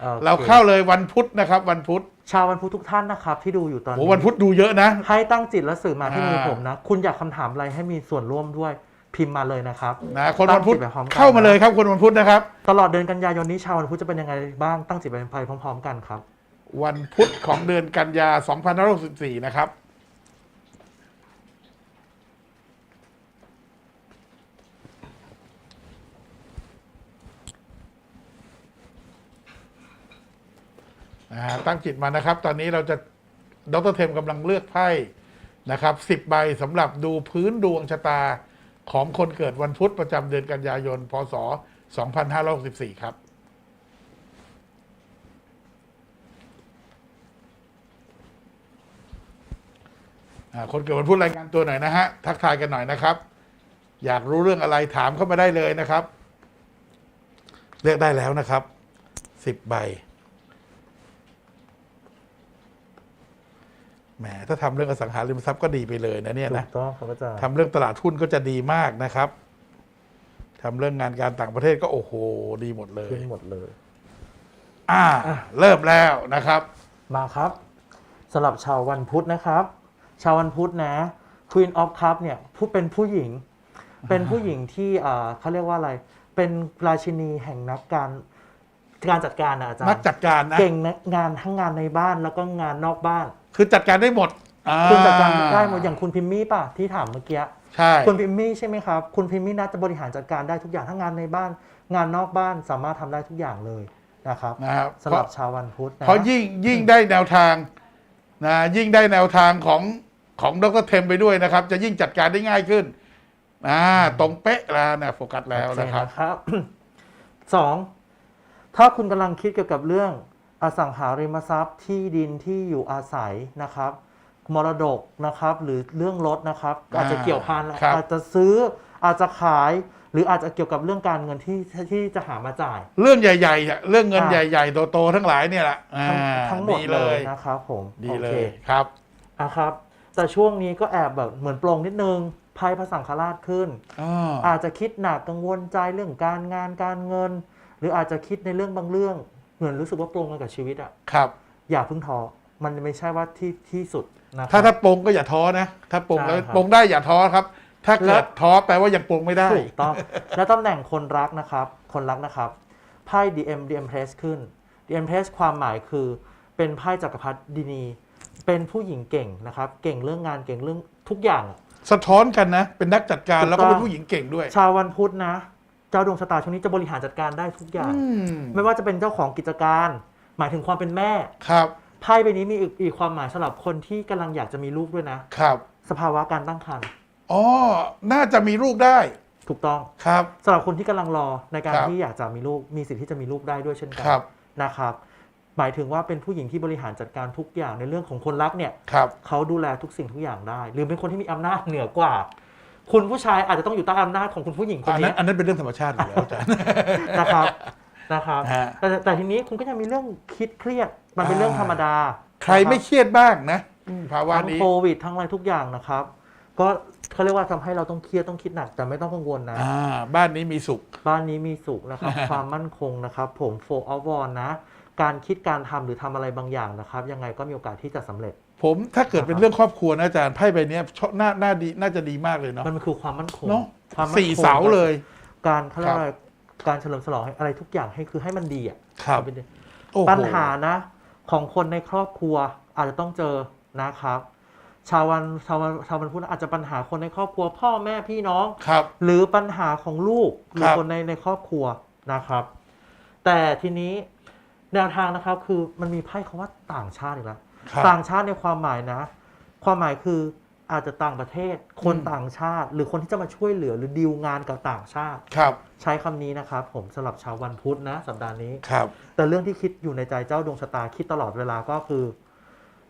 โอคเราเข้าเลยวันพุธนะครับ วันพุธชาววันพุธทุกท่านนะครับ ที่ดูอยู่ตอนโหนี้วันพุธดูเยอะนะ ให้ตั้งจิตและสื่อมาที่มืออ่าผมนะ คุณอยากคำถามอะไรให้มีส่วนร่วมด้วยพิมพ์มาเลยนะครับนะคนวันพุธตั้งจิตไปพร้อมกันเข้ามาเลยครับคนวันพุธนะครับ ตลอดเดือนกันยายนนี้ชาววันพุธจะเป็นยังไงบ้างตั้งจิตไปพร้อม ๆ กันครับ วันพุธของเดือนกันยา2564 นะครับ นะฮะ ตั้งจิตมานะครับ ตอนนี้เราจะดรเทมกำลังเลือกไพ่นะครับสิบใบสำหรับดูพื้นดวงชะตาของคนเกิดวันพุธประจำเดือนกันยายน พศ 2564 ครับคนเกิดวันพุธรายงานตัวหน่อยนะฮะ ทักทายกันหน่อยนะครับ อยากรู้เรื่องอะไรถามเข้ามาได้เลยนะครับ เลือกได้แล้วนะครับสิบใบ แหมถ้าทำเรื่องอสังหาริมทรัพย์ก็ดีไปเลยนะเนี่ยถูนะกต้องครับอาจารย์ทำเรื่องตลาดหุ้นก็จะดีมากนะครับทำเรื่องงานการต่างประเทศก็โอ้โห ดีหมดเลยขึ้นหมดเลย อ่า เริ่มแล้วนะครับ มาครับสำหรับชาววันพุธนะครับ ชาววันพุธนะ Queen of Cup เนี่ยผู้เป็นผู้หญิง เป็นผู้หญิงที่อ่าเขาเรียกว่าอะไร เป็นราชินีแห่งนักการการจัดการนะอาจารย์นักจัดการนะเก่งนะงานทั้งงานในบ้านแล้วก็งานนอกบ้านคือจัดการได้หมดอ่คุณจัดการได้หมดอย่างคุณพิมมี่ป่ะที่ถามเมื่อกี้ใช่คุณพิมมี่ใช่ไหมครับ คุณพิมมี่น่าจะบริหารจัดการได้ทุกอย่างทั้งงานในบ้าน งานนอกบ้านสามารถทำได้ทุกอย่างเลยนะครับนะครับสำหรับชาววันพุธนะเพราะยิ่งยิ่งได้แนวทางนะยิ่งได้แนวทางของของดรเทมไปด้วยนะครับ จะยิ่งจัดการได้ง่ายขึ้นอ่าตรงเป๊ะแล้วนะโฟกัสแล้วนะครับโอเนะครับสองถ้าคุณกำลังคิดเกี่ยวกับเรื่อง อสังหาริมทรัพย์ที่ดินที่อยู่อาศัยนะครับ มรดกนะครับหรือเรื่องรถนะครับอ่าอาจจะเกี่ยวพันครับ อาจจะซื้ออาจจะขาย หรืออาจจะเกี่ยวกับเรื่องการเงินที่ที่จะหามาจ่าย เรื่องใหญ่ๆอะเรื่องเงินอ่าใหญ่ๆโตๆทั้งหลายเนี่ยแหละอ่าทั้งทั้งหมดดีเลเลยยนะครับผมดีโอเลคยครับอะครับ แต่ช่วงนี้ก็แอบแบบเหมือนโปร่งนิดนึงไพ่พระสังฆราชขึ้นอ๋ออาจจะคิดหนักกังวลใจเรื่องการงานการเงิน หรืออาจจะคิดในเรื่องบางเรื่อง เหมือนรู้สึกว่าปรงกันกับชีวิตอะครับ อย่าเพิ่งท้อมันไม่ใช่ว่าที่ที่สุดนะครับ ถ้าถ้าปรงก็อย่าท้อนะ ถ้าปรงใช่แล้วครับปรงได้อย่าท้อครับ ถ้าแล้เกิวดท้อแปลว่ายังปรงไม่ได้ ถูกต้อง แล้วตำแหน่งคนรักนะครับ คนรักนะครับไพ่ DM DM Press ขึ้น DM Press ความหมายคือเป็นไพ่จักรพรรดินี เป็นผู้หญิงเก่งนะครับ เก่งเรื่องงานเก่งเรื่องทุกอย่างอะ สะท้อนกันนะ เป็นนักจัดการถูกต้องแล้วก็เป็นผู้หญิงเก่งด้วย ชาววันพุธนะ เจ้าดวงชะตาช่วงนี้จะบริหารจัดการได้ทุกอย่าง อืมไม่ว่าจะเป็นเจ้าของกิจการ หมายถึงความเป็นแม่ ครับไพ่ใบนี้มีอีกอีกความหมายสำหรับคนที่กำลังอยากจะมีลูกด้วยนะ ครับสภาวะการตั้งครรภ์อ๋อน่าจะมีลูกได้ถูกต้องครับ สำหรับคนที่กำลังรอในการครับ ที่อยากจะมีลูกมีสิทธิ์ที่จะมีลูกได้ด้วยเช่นกัครับนะครับ หมายถึงว่าเป็นผู้หญิงที่บริหารจัดการทุกอย่างในเรื่องของคนรักเนี่ย ครับ เขาดูแลทุกสิ่งทุกอย่างได้ หรือเป็นคนที่มีอำนาจเหนือกว่า คุณผู้ชายอาจจะต้องอยู่ใต้อำนาจของคุณผู้หญิงคนอันนั้นี้นอันนั้นเป็นเรื่องธรรมชาติอยู่แล้วอาจารย์ นะครับนะครับฮะ แต่แต่ทีนี้คุณก็ยังมีเรื่องคิดเครียดมันเป็นเรื่องธรรมดาใครไม่เครียดบ้างนะอืมภาวะทั้งนี้โควิดทั้งอะไรทุกอย่างนะครับ ก็เขาเรียกว่าทำให้เราต้องเครียดต้องคิดหนักแต่ไม่ต้องกังวลนะ อ่าบ้านนี้มีสุข บ้านนี้มีสุขนะครับ ความมั่นคงนะครับ ผมโฟอวอนนะ การคิดการทำหรือทำอะไรบางอย่างนะครับ ยังไงก็มีโอกาสที่จะสำเร็จ ผมถ้าเกิดเป็นเรื่องครอบครัวนะอาจารย์ไพ่ใบเนี้ยชอบน่าน่าดีน่าจะดีมากเลยเนาะมันคือความมั่นคงเนาะความมั่นคงสี่เสาเลย การเขาเรียกครับว่าอะไรการเฉลิมฉลองให้อะไรทุกอย่างให้คือให้มันดีอะครับเป็นดีโอ้โหปัญหานะ ของคนในครอบครัวอาจจะต้องเจอนะครับ ชาววันชาววันชาววันพุธอาจจะปัญหาคนในครอบครัว พ่อแม่พี่น้องครับ หรือปัญหาของลูกหรือครับคนในในครอบครัวนะครับ แต่ทีนี้แนวทางนะครับคือมันมีไพ่คำว่าต่างชาติอีกแล้ว ครับ ต่างชาติในความหมายนะ ความหมายคืออาจจะต่างประเทศ คนอืม ต่างชาติ หรือคนที่จะมาช่วยเหลือหรือดีลงานกับต่างชาติ ครับใช้คำนี้นะครับผมสำหรับชาววันพุธนะ สัปดาห์นี้ ครับ แต่เรื่องที่คิดอยู่ในใจเจ้าดวงชะตาคิดตลอดเวลาก็คือ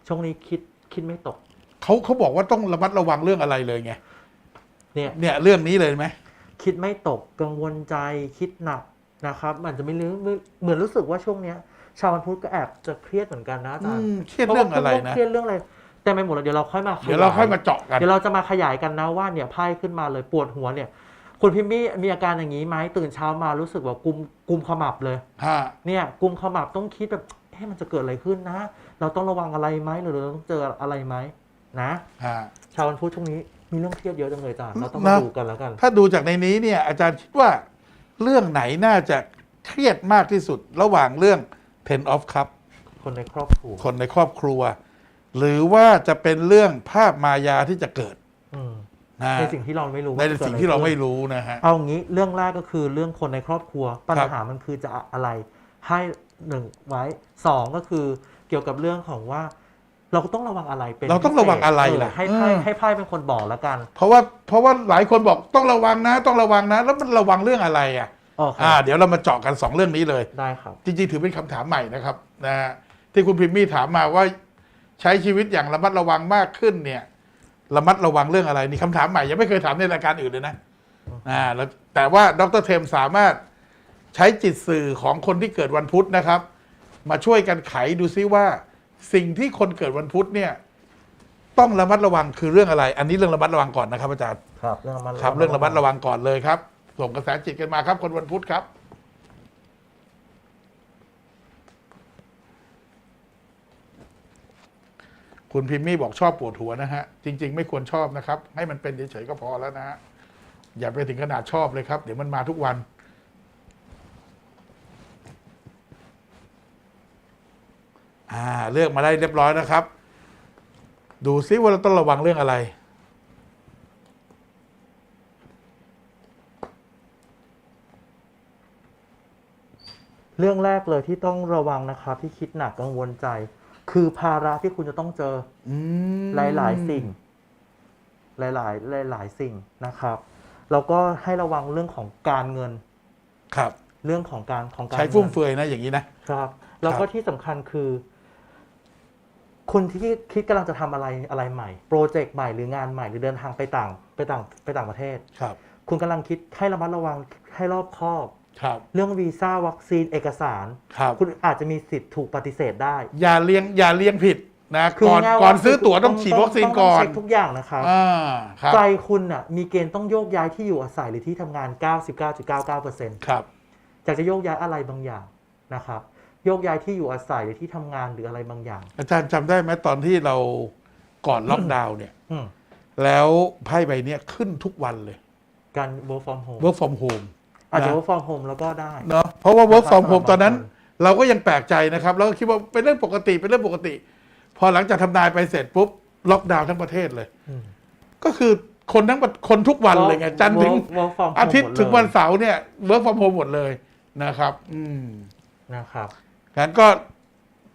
ช่วงนี้คิดคิดไม่ตกเขาเขาบอกว่าต้องระมัดระวังเรื่องอะไรเลยไงเนี่ย เนี่ยเรื่องนี้เลยไหม คิดไม่ตกกังวลใจคิดหนักนะครับมันจะไม่รู้เหมือนรู้สึกว่าช่วงเนี้ย ชาววันพุธก็แอบจะเครียดเหมือนกันนะอาอืจารย์มเครียดเรื่องอะไรนะ เครียดเรื่องอะไรแต่ไม่หมดเลยเดี๋ยวเราค่อยมาขเดี๋ยวเราค่อยมาเจาะกัน เดี๋ยวเราจะมาขยายกันนะว่าเนี่ยไพ่ขึ้นมาเลยปวดหัวเนี่ย คุณพิมมี่มีอาการอย่างนี้ไหมตื่นเช้ามารู้สึกว่ากุมกุมขมับเลย ฮะ เนี่ยกุมขมับต้องคิดแบบเฮ้มันจะเกิดอะไรขึ้นนะ เราต้องระวังอะไรไหมหรือเราต้องเจออะไรไหมนะ ฮะ ชาววันพุธช่วงนี้มีเรื่องเครียดเยอะจังเลยจ้ะเราต้องมานะ ดูกันแล้วกัน ถ้าดูจากในนี้เนี่ยอาจารย์คิดว่าเรื่องไหนน่าจะเครียดมากที่สุดระหว่างเรื่อง Ten of Cup คนในครอบครัวคนในครอบครัว หรือว่าจะเป็นเรื่องภาพมายาที่จะเกิดอืมนะในสิ่งที่เราไม่รู้ในว่สิ่งกิดอะที่เราไม่ขึ้นรู้นะฮะเอางี้เรื่องแรกก็คือเรื่องคนในครอบครัว ปัญครับหามันคือจะอะไรให้หนึ่งไว้สองก็คือเกี่ยวกับเรื่องของว่า เราก็ต้องระวังอะไรเป็นเราต้องระวังอะไรพิเศษล่ะเให้ไพ่เออให้ไพ่เป็นคนบอกแล้วกัน เพราะว่าเพราะว่าหลายคนบอกต้องระวังนะ ต้องระวังนะ แล้วมันระวังเรื่องอะไรอะ โอเค อ่าเดี๋ยวเรามาเจาะกันสองเรื่องนี้เลย ได้ครับ จริงๆ ถือเป็นคำถามใหม่นะครับนะฮะที่คุณพิมมี่ถามมาว่าใช้ชีวิตอย่างระมัดระวังมากขึ้นเนี่ยระมัดระวังเรื่องอะไรนี่คำถามใหม่ยังไม่เคยถามในรายการอื่นเลยนะอ่าแล้วแต่ว่าดรเทมสามารถใช้จิตสื่อของคนที่เกิดวันพุธนะครับ มาช่วยกันไขดูซิว่า สิ่งที่คนเกิดวันพุธเนี่ยต้องระมัดระวังคือเรื่องอะไร อันนี้เรื่องระมัดระวังก่อนนะครับอาจารย์ ครับ เรื่องระมัดครับเรื่องระมัดระวังก่อนเลยครับ ส่งกระแสจิตกันมาครับ คนวันพุธครับคุณพิมมี่บอกชอบปวดหัวนะฮะ จริง ๆ ไม่ควรชอบนะครับ ให้มันเป็นเฉยๆก็พอแล้วนะฮะ อย่าไปถึงขนาดชอบเลยครับ เดี๋ยวมันมาทุกวัน อ่า เลือกมาได้เรียบร้อยนะครับ ดูซิว่าเราต้องระวังเรื่องอะไร เรื่องแรกเลยที่ต้องระวังนะครับที่คิดหนักกังวลใจ คือภาระที่คุณจะต้องเจออืมหลาย ๆ สิ่ง หลาย ๆ หลาย ๆ สิ่งนะครับ แล้วก็ให้ระวังเรื่องของการเงิน ครับ เรื่องของการของการใช้ฟุ่มเงินเฟือยนะอย่างนี้นะ ครับ แล้วก็ที่สำคัญคือ คุณที่คิดกำลังจะทำอะไรอะไรใหม่ โปรเจกต์ใหม่หรืองานใหม่หรือเดินทางไปต่างไปต่างไปต่างประเทศ ครับ คุณกำลังคิดให้ระมัดระวังให้รอบคอบ ครับเรื่องวีซ่าวัคซีนเอกสาร ครับ คุณอาจจะมีสิทธิ์ถูกปฏิเสธได้ อย่าเลี้ยงอย่าเลี้ยงผิดนะคือก่อนง่ายๆก่อนว่าซื้อตั๋วต้องฉีดวัคซีนก่อนต้งเช็คทุกอย่างนะครับอ่าครับ ใจคุณน่ะมีเกณฑ์ต้องโยกย้ายที่อยู่อาศัยหรือที่ทำงาน 99.99%ครับ อยากจะโยกย้ายอะไรบางอย่างนะครับโยกย้ายที่อยู่อาศัยหรือที่ทำงานหรืออะไรบางอย่าง อาจารย์จำได้ไหมตอนที่เราก่อนล็อกดาวน์เนี่ย อืมแล้วไพ่ใบเนี้ยขึ้นทุกวันเลย การ work from home work from home อาจจะนะ work from home แล้วก็ได้เนาะเพราะว่า work นะครับ from home สำหรับบางตอนนั้นคนเราก็ยังแปลกใจนะครับแล้วก็คิดว่าเป็นเรื่องปกติเป็นเรื่องปกติ พอหลังจากทำนายไปเสร็จปุ๊บล็อกดาวน์ทั้งประเทศเลยอืมก็คือคนทั้งประคนทุกวันเลยไงจันทร์ถึง work- work from home อาทิตย์หมดเลยถึงวันเสาร์เนี่ย work from home หมดเลยนะครับ อืมนะครับงั้นก็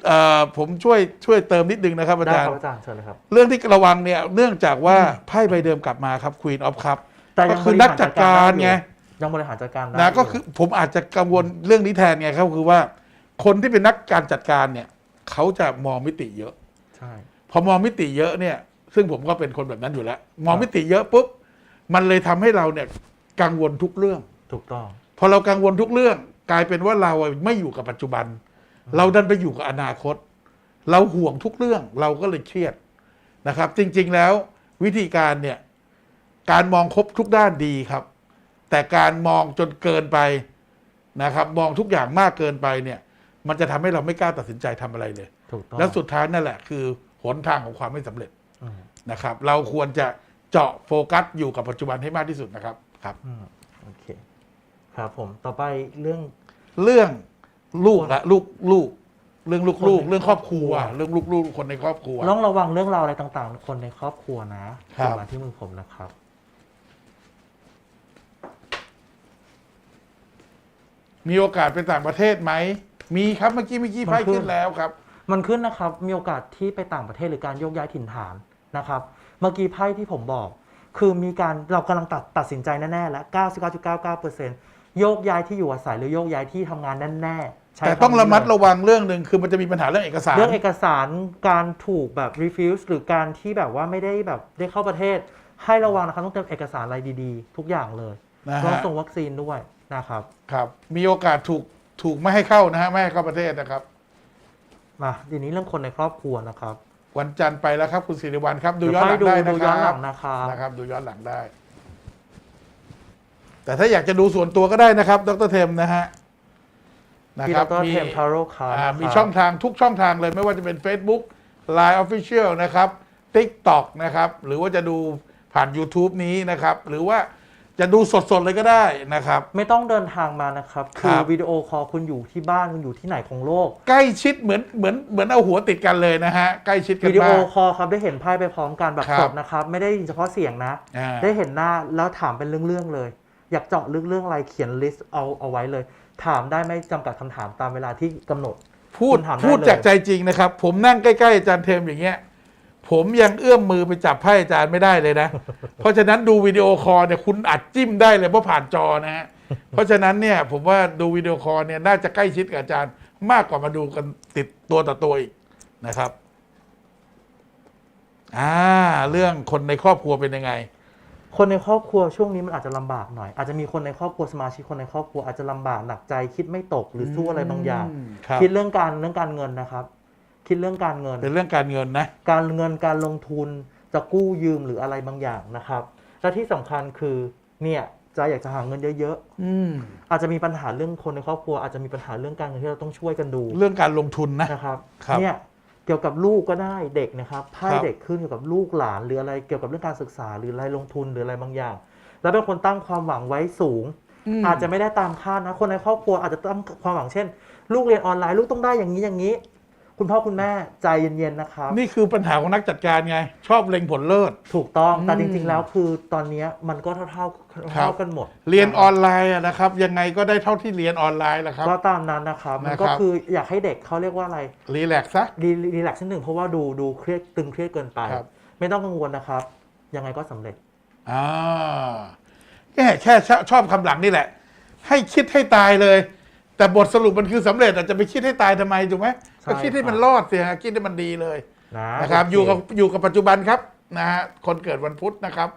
เอ่อผมช่วยช่วยเติมนิดนึงนะครับอาได้จารคย์ รับอาจารย์เชิญเลยครับ เรื่องที่ระวังเนี่ยเนื่องจากว่าไพ่ใบเดิมกลับมาครับ Queen of Cup แต่ก็ยังคือนักจัดการไง ยังบริหารจัดการได้นะก็ยู่คือผมอาจจะกังวลเรื่องนี้แทนไงครับคือว่า คนที่เป็นนักการจัดการเนี่ยเขาจะมองมิติเยอะ ใช่ พอมองมิติเยอะเนี่ย ซึ่งผมก็เป็นคนแบบนั้นอยู่แล้ว มองมิติเยอะปุ๊บมันเลยทำให้เราเนี่ยกังวลทุกเรื่อง ถูกต้อง พอเรากังวลทุกเรื่อง กลายเป็นว่าเราอะไม่อยู่กับปัจจุบัน เราดันไปอยู่กับอนาคต เราห่วงทุกเรื่องเราก็เลยเครียดนะครับ จริง ๆ แล้ววิธีการเนี่ย การมองครบทุกด้านดีครับ แต่การมองจนเกินไปนะครับ มองทุกอย่างมากเกินไปเนี่ย มันจะทำให้เราไม่กล้าตัดสินใจทำอะไรเลยถูกต้องแล้วสุดท้ายนั่นแหละ คือหนทางของความไม่สำเร็จอืมนะครับ เราควรจะเจาะโฟกัสอยู่กับปัจจุบันให้มากที่สุดนะครับครับอืมโอเคครับผมต่อไปเรื่องเรื่องลูกละลูกลูกเรื่องลูกคนลูกในเรื่องครอบครัวครอบครัว เรื่องลูกลูกคนในครอบครัวต้องระวังเรื่องราวอะไรต่างๆ คนในครอบครัวนะครับส่งมาที่มือผมนะครับ มีโอกาสไปต่างประเทศไหม มีครับเมื่อกี้เมื่อกี้มันไพ่ขึ้นขึ้นแล้วครับ มันขึ้นนะครับ มีโอกาสที่ไปต่างประเทศหรือการโยกย้ายถิ่นฐานนะครับ เมื่อกี้ไพ่ที่ผมบอก คือมีการเรากำลังตัดตัดสินใจแน่ๆแล้ว99.99%โยกย้ายที่อยู่อาศัยหรือโยกย้ายที่ทำงานแน่ๆใช้แต่ต้องคำนี้ระมัดเลย ระวังเรื่องหนึ่งคือมันจะมีปัญหาเรื่องเอกสาร เรื่องเอกสารการถูกแบบ refuse หรือการที่แบบว่าไม่ได้แบบได้เข้าประเทศ ให้ระวังนะครับต้องเตรียมเอกสารอะไรดีๆ ทุกอย่างเลยนะต้องฮะส่งวัคซีนด้วย นะครับ ครับ มีโอกาสถูกถูกไม่ให้เข้านะฮะไม่ให้เข้าประเทศนะครับ มาทีนี้เรื่องคนในครอบครัวนะครับวันจันทร์ไปแล้วครับ คุณสิริวัลครับ ดูเดี๋ยวย้อนหลังค่อยดูได้นะดูคย้อนหรัลับงนะครับ นะครับ ดูย้อนหลังได้ แต่ถ้าอยากจะดูส่วนตัวก็ได้นะครับ ดรเทมนะฮะนะที่คดรับรมีเทมทาโร่คาร์อ่ามีช่องทางทุกช่องทางเลย ไม่ว่าจะเป็น Facebook Line Official นะครับ TikTok นะครับ หรือว่าจะดูผ่าน YouTube นี้นะครับ หรือว่า จะดูสดๆเลยก็ได้นะครับ ไม่ต้องเดินทางมานะครับคคืรัอบวิดีโอคอลคุณอยู่ที่บ้านคุณอยู่ที่ไหนของโลกใกล้ชิดเหมือนเหมือนเหมือนเอาหัวติดกันเลยนะฮะ ใกล้ชิดกันวิดีโอมาก คอลครับได้เห็นไพ่ไปพร้อมกันแบบครับ สดนะครับ ไม่ได้ยินเฉพาะเสียงนะ อ่า ได้เห็นหน้าแล้วถามเป็นเรื่องๆเลย อยากเจาะลึกเรื่องอะไรเขียนลิสต์เอาเอาไว้เลย ถามได้ไม่จำกัดคำถามตามเวลาที่กำหนด พูดคุณถามได้พูดเลย จากใจจริงนะครับ ผมนั่งใกล้ ๆ อาจารย์เทมอย่างเงี้ย ผมยังเอื้อมมือไปจับไพ่อาจารย์ไม่ได้เลยนะ เพราะฉะนั้นดูวิดีโอคอลเนี่ยคุณอัดจิ้มได้เลยเพราะผ่านจอนะฮะเพราะฉะนั้นเนี่ยผมว่าดูวิดีโอคอลเนี่ยน่าจะใกล้ชิดกับอาจารย์มากกว่ามาดูกันติดตัวต่อตัวอีกนะครับอ่าเรื่องคนในครอบครัวเป็นยังไง คนในครอบครัวช่วงนี้มันอาจจะลำบากหน่อย อาจจะมีคนในครอบครัวสมาชิกคนในครอบครัวอาจจะลำบากหนักใจคิดไม่ตกหรือสู้อะไรบางอย่างอืมครับ คิดเรื่องการเรื่องการเงินนะครับ คิดเรื่องการเงิน เป็นเรื่องการเงินนะ การเงินการลงทุนจะกู้ยืมหรืออะไรบางอย่างนะครับ และที่สำคัญคือเนี่ยจะอยากจะหาเงินเยอะอืมๆอาจจะมีปัญหาเรื่องคนในครอบครัว อาจจะมีปัญหาเรื่องการเงินที่เราต้องช่วยกันดู เรื่องการลงทุนนะนะครับครับเนี่ยเกี่ยวกับลูกก็ได้เด็กนะครับไพ่ครับเด็กขึ้นเกี่ยวกับลูกหลานหรืออะไรเกี่ยวกับเรื่องการศึกษาหรืออะไรลงทุนหรืออะไรบางอย่าง แล้วเป็นคนตั้งความหวังไว้สูงมอาจจะไม่ได้ตามคาดนะคนในครอบครัวอาจจะตั้งความหวังเช่น ลูกเรียนออนไลน์ลูกต้องได้อย่างนี้อย่างนี้ คุณพ่อคุณแม่ใจเย็นๆนะครับ นี่คือปัญหาของนักจัดการไง ชอบเล็งผลเลิศ ถูกต้องแต่อืมจริงๆแล้วคือตอนเนี้ยมันก็เท่าๆครัเท่าบกันหมดเรียนออนไลน์อะนะครับ ยังไงก็ได้เท่าที่เรียนออนไลน์แหละครับ ก็ตามนั้นนะครับมันนะครับก็คืออยากให้เด็กเขาเรียกว่าอะไร รีแลกซ์ซะ รีรีแลกซ์นิดหนึ่งเพราะว่าดูดูเครียดตึงเครียดเกินไป ครับ ไม่ต้องกังวลนะครับ ยังไงก็สำเร็จ อ่าแค่แค่ชอบชอบคำหลังนี่แหละ ให้คิดให้ตายเลย แต่บทสรุปมันคือสำเร็จอาจจะไปคิดให้ตายทำไมถูกไหมใช่ ก็คิดให้มันครับรอดสิฮะคิดให้มันดีเลยนะนะครับโเอยู่กับอยู่กับปัจจุบันครับนะฮะคนเกิดวันพุธนะครับ